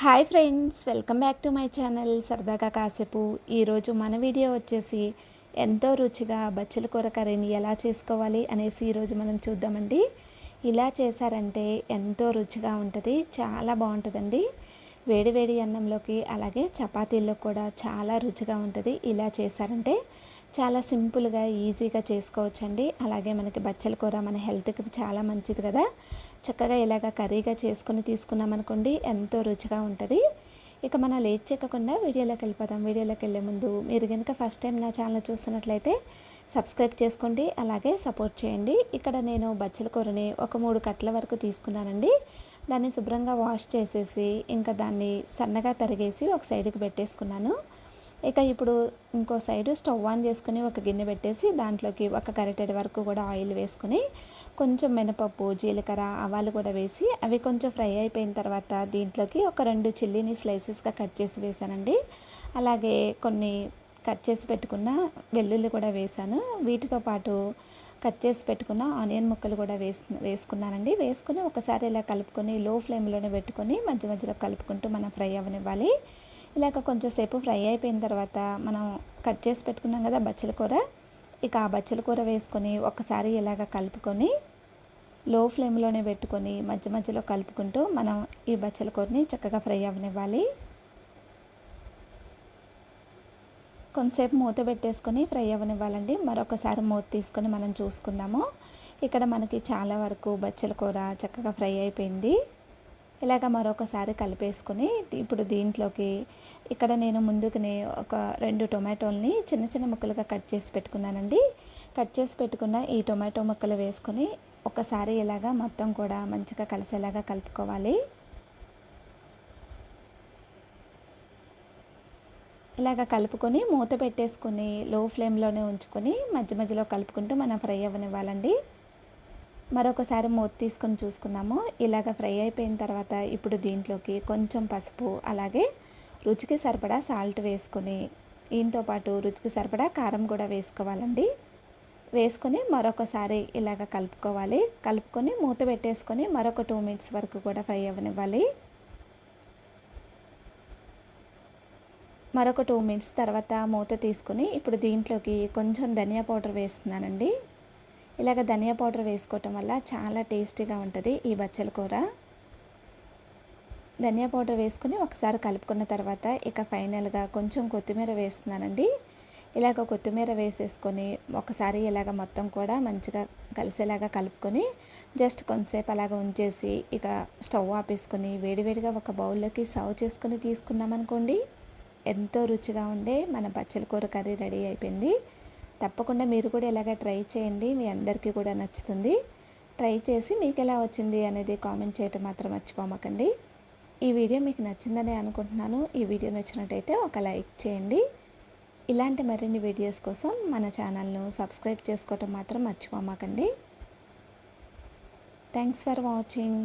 Hi friends welcome back to my channel సరదాగా కాసేపు. ఈరోజు మన వీడియో వచ్చేసి ఎంతో రుచిగా బచ్చల కూర కర్రీని ఎలా చేసుకోవాలి అనేసి ఈరోజు మనం చూద్దామండి. ఇలా చేశారంటే ఎంతో రుచిగా ఉంటుంది చాలా బాగుంటుందండి. వేడి వేడి అన్నంలోకి అలాగే చపాతీల్లో కూడా చాలా రుచిగా ఉంటుంది. ఇలా చేశారంటే చాలా సింపుల్గా ఈజీగా చేసుకోవచ్చండి. అలాగే మనకి బచ్చల కూర మన హెల్త్కి చాలా మంచిది కదా. చక్కగా ఇలాగ కర్రీగా చేసుకుని తీసుకున్నామనుకోండి ఎంతో రుచిగా ఉంటుంది. ఇక మనం లేట్ చేయకుండా వీడియోలోకి వెళ్ళిపోదాం. వీడియోలోకి వెళ్ళే ముందు మీరు కనుక ఫస్ట్ టైం నా ఛానల్ చూస్తున్నట్లయితే సబ్స్క్రైబ్ చేసుకోండి. అలాగే సపోర్ట్ చేయండి. ఇక్కడ నేను బచ్చల కూరని ఒక మూడు కట్ల వరకు తీసుకున్నానండి. దాన్ని శుభ్రంగా వాష్ చేసేసి ఇంకా దాన్ని సన్నగా తరిగేసి ఒక సైడ్కి పెట్టేసుకున్నాను. ఇక ఇప్పుడు ఇంకో సైడు స్టవ్ ఆన్ చేసుకుని ఒక గిన్నె పెట్టేసి దాంట్లోకి ఒక కరెటెడ్ వరకు కూడా ఆయిల్ వేసుకుని కొంచెం మినపప్పు జీలకర్ర ఆవాలు కూడా వేసి అవి కొంచెం ఫ్రై అయిపోయిన తర్వాత దీంట్లోకి ఒక రెండు చిల్లీని స్లైసెస్గా కట్ చేసి వేసానండి అలాగే కొన్ని కట్ చేసి పెట్టుకున్న వెల్లుల్లి కూడా వేసాను వీటితో పాటు కట్ చేసి పెట్టుకున్న ఆనియన్ ముక్కలు కూడా వేసు వేసుకున్నానండి. వేసుకుని ఒకసారి ఇలా కలుపుకొని లో ఫ్లేమ్లోనే పెట్టుకొని మధ్య మధ్యలో కలుపుకుంటూ మనం ఫ్రై అవ్వనివ్వాలి ఇలాగ కొంచెంసేపు ఫ్రై అయిపోయిన తర్వాత మనం కట్ చేసి పెట్టుకున్నాం కదా బచ్చల కూర. ఇక ఆ బచ్చల కూర వేసుకొని ఒకసారి ఇలాగ కలుపుకొని లో ఫ్లేమ్లోనే పెట్టుకొని మధ్య మధ్యలో కలుపుకుంటూ మనం ఈ బచ్చల కూరని చక్కగా ఫ్రై అవ్వనివ్వాలి కొంతసేపు మూత పెట్టేసుకొని ఫ్రై అవ్వనివ్వాలండి. మరొకసారి మూత తీసుకొని మనం చూసుకుందాము. ఇక్కడ మనకి చాలా వరకు బచ్చల కూర చక్కగా ఫ్రై అయిపోయింది. ఇలాగ మరొకసారి కలిపేసుకొని ఇప్పుడు దీంట్లోకి ఇక్కడ నేను ముందుకునే ఒక రెండు టొమాటోల్ని చిన్న చిన్న ముక్కలుగా కట్ చేసి పెట్టుకున్నానండి. కట్ చేసి పెట్టుకున్న ఈ టొమాటో ముక్కలు వేసుకొని ఒకసారి ఇలాగా మొత్తం కూడా మంచిగా కలిసేలాగా కలుపుకోవాలి. ఇలాగ కలుపుకొని మూత పెట్టేసుకొని లో ఫ్లేమ్లోనే ఉంచుకొని మధ్య మధ్యలో కలుపుకుంటూ మనం ఫ్రై అవ్వనివ్వాలండి. మరొకసారి మూత తీసుకొని చూసుకుందాము. ఇలాగ ఫ్రై అయిపోయిన తర్వాత ఇప్పుడు దీంట్లోకి కొంచెం పసుపు అలాగే రుచికి సరిపడా సాల్ట్ వేసుకొని దీంతో పాటు రుచికి సరిపడా కారం కూడా వేసుకోవాలండి. వేసుకొని మరొకసారి ఇలాగ కలుపుకోవాలి. కలుపుకొని మూత పెట్టేసుకొని మరొక టూ మినిట్స్ వరకు కూడా ఫ్రై అవ్వనివ్వాలి. మరొక టూ మినిట్స్ తర్వాత మూత తీసుకుని ఇప్పుడు దీంట్లోకి కొంచెం ధనియా పౌడర్ వేస్తున్నానండి. ఇలాగ ధనియా పౌడర్ వేసుకోవటం వల్ల చాలా టేస్టీగా ఉంటుంది ఈ బచ్చల కూర. ధనియా పౌడర్ వేసుకుని ఒకసారి కలుపుకున్న తర్వాత ఇక ఫైనల్గా కొంచెం కొత్తిమీర వేస్తున్నానండి. ఇలాగ కొత్తిమీర వేసేసుకొని ఒకసారి ఇలాగ మొత్తం కూడా మంచిగా కలిసేలాగా కలుపుకొని జస్ట్ కొంతసేపు అలాగ ఉంచేసి ఇక స్టవ్ ఆపేసుకొని వేడివేడిగా ఒక బౌల్లోకి సర్వ్ చేసుకొని తీసుకున్నామనుకోండి ఎంతో రుచిగా ఉండే మన బచ్చల కూర కర్రీ రెడీ అయిపోయింది. తప్పకుండా మీరు కూడా ఇలాగ ట్రై చేయండి. మీ అందరికీ కూడా నచ్చుతుంది. ట్రై చేసి మీకు ఎలా వచ్చింది అనేది కామెంట్ చేయటం మాత్రం మర్చిపోమకండి. ఈ వీడియో మీకు నచ్చిందని అనుకుంటున్నాను. ఈ వీడియో నచ్చినట్టయితే ఒక లైక్ చేయండి. ఇలాంటి మరిన్ని వీడియోస్ కోసం మన ఛానల్ను సబ్స్క్రైబ్ చేసుకోవటం మాత్రం మర్చిపోమాకండి. Thanks for watching.